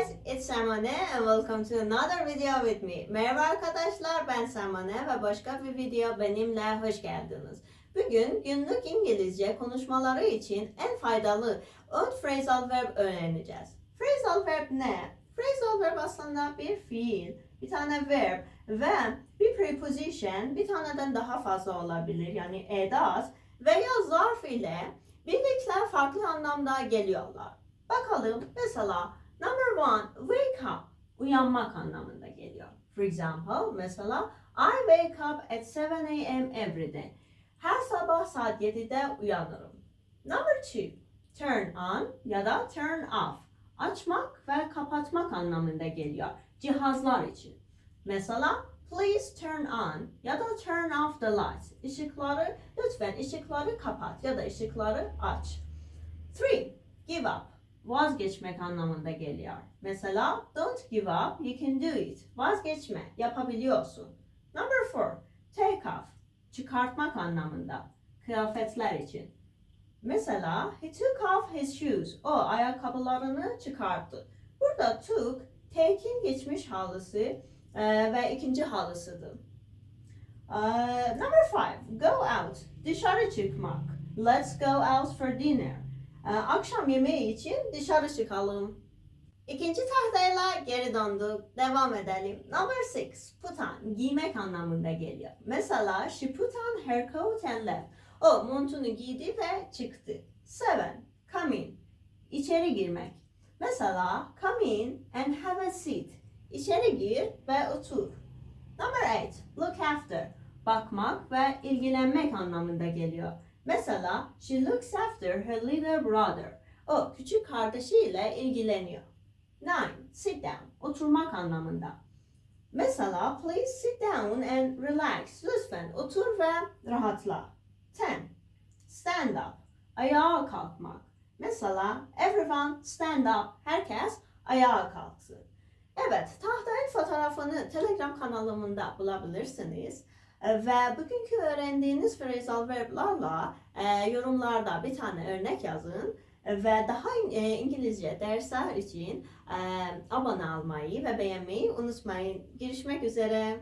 guys, it's Samane and welcome to another video with me. Merhaba arkadaşlar, ben Samane ve başka bir video benimle hoş geldiniz. Bugün günlük İngilizce konuşmaları için en faydalı 10 phrasal verb öğreneceğiz. Phrasal verb ne? Phrasal verb aslında bir fiil, bir tane verb ve bir preposition, bir taneden daha fazla olabilir yani edat veya zarf ile birlikte farklı anlamda geliyorlar. Bakalım mesela number one wake up uyanmak anlamında geliyor. For example mesela I wake up at 7 a.m. every day. Her sabah saat 7'de uyanırım. Number two turn on ya da turn off açmak ve kapatmak anlamında geliyor cihazlar için. Mesela please turn on ya da turn off the lights. Işıkları lütfen ışıkları kapat ya da ışıkları aç. Three give up vazgeçmek anlamında geliyor. Mesela don't give up, you can do it. Vazgeçme, yapabiliyorsun. Number four, take off, çıkartmak anlamında. Kıyafetler için. Mesela he took off his shoes. O ayakkabılarını çıkarttı. Burada took, take'in geçmiş halısı e, ve ikinci halısıdır. Uh, number five, go out, dışarı çıkmak. Let's go out for dinner. Ee, akşam yemeği için dışarı çıkalım. İkinci tahtayla geri döndük. Devam edelim. Number six, put on. Giymek anlamında geliyor. Mesela she put on her coat and left. O montunu giydi ve çıktı. Seven, come in. İçeri girmek. Mesela come in and have a seat. İçeri gir ve otur. Number eight, look after. Bakmak ve ilgilenmek anlamında geliyor. Mesela she looks after her little brother. O küçük kardeşiyle ilgileniyor. Nine, sit down. Oturmak anlamında. Mesela please sit down and relax. Lütfen otur ve rahatla. Ten, stand up. Ayağa kalkmak. Mesela everyone stand up. Herkes ayağa kalksın. Evet, tahtayın fotoğrafını Telegram kanalımda bulabilirsiniz. E, Ve bugünkü öğrendiğiniz phrasal verblarla e, yorumlarda bir tane örnek yazın. E, Ve daha e, İngilizce dersler için abone olmayı ve beğenmeyi unutmayın. Görüşmek üzere.